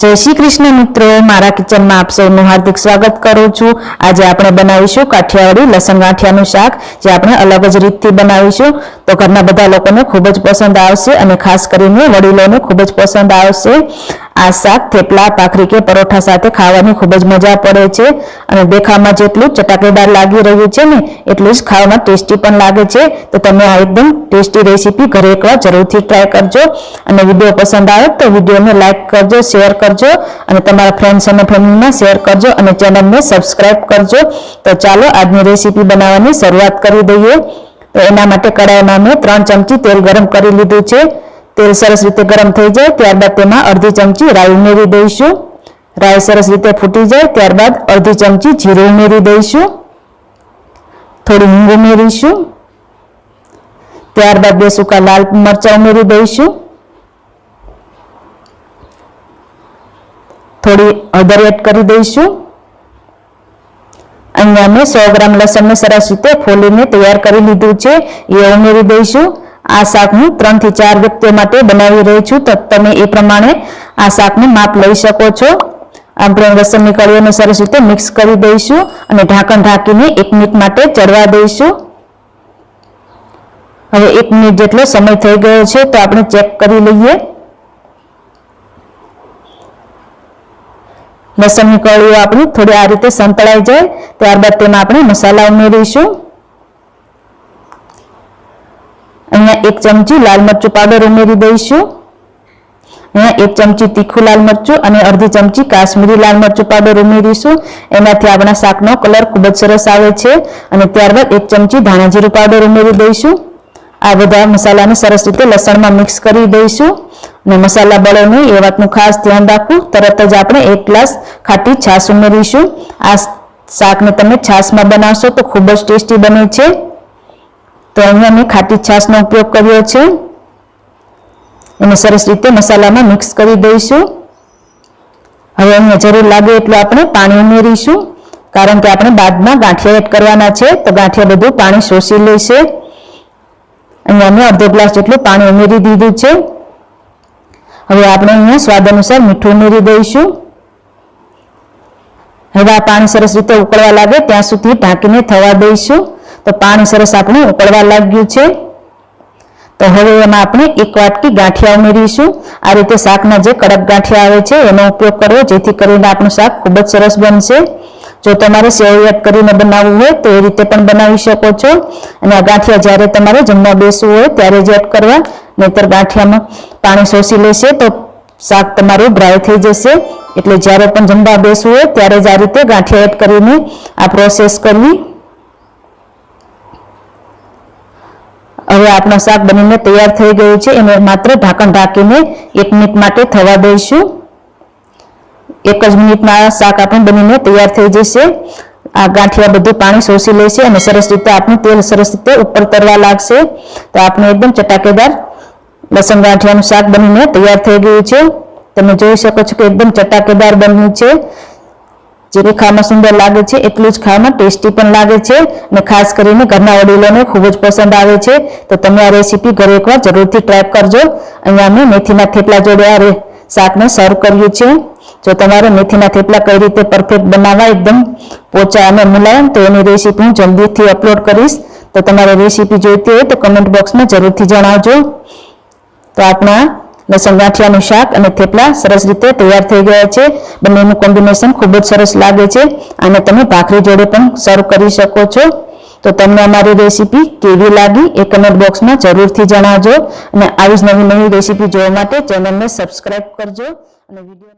જય શ્રી કૃષ્ણ મિત્રો, મારા કિચનમાં આપ સૌનું હાર્દિક સ્વાગત કરું છું. આજે આપણે બનાવીશું કાઠિયાવાડી લસણ ગાંઠિયાનું શાક, જે આપણે અલગ જ રીતથી બનાવીશું. તો ઘરના બધા લોકોને ખૂબ જ પસંદ આવશે અને ખાસ કરીને વડીલોને ખૂબ જ પસંદ આવશે. આ શાક થેપલા, ભાખરી કે પરોઠા સાથે ખાવાની ખૂબ જ મજા પડે છે. અને દેખાવમાં જેટલું ચટાકેદાર લાગી રહ્યું છે ને, એટલું જ ખાવામાં ટેસ્ટી પણ લાગે છે. તો તમે આ એકદમ ટેસ્ટી રેસીપી ઘરે એકવાર જરૂરથી ટ્રાય કરજો. અને વીડિયો પસંદ આવે તો વિડીયોને લાઇક કરજો શેર કરજો. અને તમારા ફ્રેન્ડ્સ અને ફેમિલીમાં શેર કરજો. અને ચેનલને સબસ્ક્રાઇબ કરજો. તો ચાલો આજની રેસીપી બનાવવાની શરૂઆત કરી દઈએ. તો એના માટે કડાઈમાં મેં ત્રણ ચમચી તેલ ગરમ કરી લીધું છે. તેલ સરસ રીતે ગરમ થઈ જાય, ત્યારબાદ તેમાં અડધી ચમચી રાઈ ઉમેરી દઈશું. રાઈ સરસ રીતે ફૂટી જાય, ત્યારબાદ અડધી ચમચી જીરું ઉમેરી દઈશું. થોડી હિંગ ઉમેરીશું. ત્યારબાદ બે સૂકા લાલ મરચાં ઉમેરી દઈશું. થોડી હળદર એડ કરી દઈશું. અહીંયા મેં સો ગ્રામ લસણને સરસ રીતે ફોલીને તૈયાર કરી લીધું છે. એ ઉમેરી દઈશું. આ શાક હું ત્રણથી ચાર વ્યક્તિઓ માટે બનાવી રહી છું. તો તમે એ પ્રમાણે આ શાકનું માપ લઈ શકો છો. આપણે લસણની કળીઓને સરસ રીતે મિક્સ કરી દઈશું અને ઢાંકણ ઢાંકીને એક મિનિટ માટે ચડવા દઈશું. હવે એક મિનિટ જેટલો સમય થઈ ગયો છે તો આપણે ચેક કરી લઈએ. લસણની કળીઓ આપણી થોડી આ રીતે સંતળાઈ જાય. ત્યારબાદ તેમાં આપણે મસાલા ઉમેરીશું. એક ચમચી લાલ મરચું પાવડર ઉમેરી દઈશું. અહીંયા એક ચમચી તીખું લાલ મરચું અને અડધી ચમચી કાશ્મીરી લાલ મરચું પાવડર ઉમેરીશું. એનાથી આપણા શાકનો કલર ખૂબ જ સરસ આવે છે. અને ત્યારબાદ એક ચમચી ધાણા જીરું પાવડર ઉમેરી દઈશું. આ બધા મસાલાને સરસ રીતે લસણમાં મિક્સ કરી દઈશું. અને મસાલા બળે નહીં એ વાતનું ખાસ ધ્યાન રાખવું. તરત જ આપણે એક ગ્લાસ ખાટી છાશ ઉમેરીશું. આ શાકને તમે છાશમાં બનાવશો તો ખૂબ જ ટેસ્ટી બને છે. તો અહીંયા મેં ખાટી છાશનો ઉપયોગ કર્યો છે. એને સરસ રીતે મસાલામાં મિક્સ કરી દઈશું. હવે અહીંયા જરૂર લાગે એટલું આપણે પાણી ઉમેરીશું. કારણ કે આપણે બાદમાં ગાંઠિયા એડ કરવાના છે, તો ગાંઠિયા બધું પાણી શોષી લેશે. અહીંયા મેં અડધો ગ્લાસ જેટલું પાણી ઉમેરી દીધું છે. હવે આપણે અહીંયા સ્વાદ અનુસાર મીઠું ઉમેરી દઈશું. હવે આ પાણી સરસ રીતે ઉકળવા લાગે, ત્યાં સુધી ઢાંકીને થવા દઈશું. તો પાણી સરસ આપણે ઉકળવા લાગ્યું છે. તો હવે એમાં આપણે એક વાટકી ગાંઠિયા ઉમેરીશું. આ રીતે શાકના જે કડક ગાંઠિયા આવે છે, એનો ઉપયોગ કરવો, જેથી કરીને આપણું શાક ખૂબ જ સરસ બનશે. જો તમારે સેવ એડ કરીને બનાવવું હોય, તો એ રીતે પણ બનાવી શકો છો. અને આ ગાંઠિયા જ્યારે તમારે જમવા બેસવું હોય, ત્યારે જ એડ કરવા, નહીતર ગાંઠિયામાં પાણી શોષી લેશે, તો શાક તમારું ડ્રાય થઈ જશે. એટલે જ્યારે પણ જમવા બેસવું હોય, ત્યારે જ આ રીતે ગાંઠિયા એડ કરીને આ પ્રોસેસ કરવી. હવે આપણો શાક બનીને તૈયાર થઈ ગયું છે. એને માત્ર ઢાંકણ ઢાંકીને એક મિનિટ માટે થવા દઈશું. એક જ મિનિટમાં શાક આપણું બનીને તૈયાર થઈ જશે. આ ગાંઠિયા બધું પાણી શોષી લેશે અને સરસ રીતે આપણું તેલ સરસ રીતે ઉપર તરવા લાગશે. તો આપણે એકદમ ચટાકેદાર લસણ ગાંઠિયાનું શાક બનીને તૈયાર થઈ ગયું છે. તમે જોઈ શકો છો કે એકદમ ચટાકેદાર બન્યું છે. જે ખાવામાં સુંદર લાગે છે એટલું જ ખાવામાં ટેસ્ટી પણ લાગે છે અને ખાસ કરીને ઘરના વડીલોને ખૂબ જ પસંદ આવે છે. તો તમે આ રેસીપી ઘરે એકવાર જરૂરથી ટ્રાય કરજો. અહીંયા મેં મેથીના થેપલા જોડે આ શાકને સર્વ કર્યું છે. જો તમારે મેથીના થેપલા કઈ રીતે પરફેક્ટ બનાવવા એકદમ પોચા અને મુલાયમ, તો એની રેસીપી હું જલ્દીથી અપલોડ કરીશ. તો તમારે રેસીપી જોઈતી હોય તો કમેન્ટ બોક્સમાં જરૂરથી જણાવજો. તો આપણા લસણ ગાંઠિયાનું શાક અને થેપલા સરસ રીતે તૈયાર થઈ ગયા છે. બંનેનું કોમ્બિનેશન ખૂબ જ સરસ લાગે છે અને તમે ભાખરી જોડે પણ સર્વ કરી શકો છો. તો તમને અમારી રેસીપી કેવી લાગી એ કમેન્ટ બોક્સમાં જરૂરથી જણાવજો અને આવી જ નવી નવી રેસીપી જોવા માટે ચેનલને સબસ્ક્રાઇબ કરજો અને વીડિયો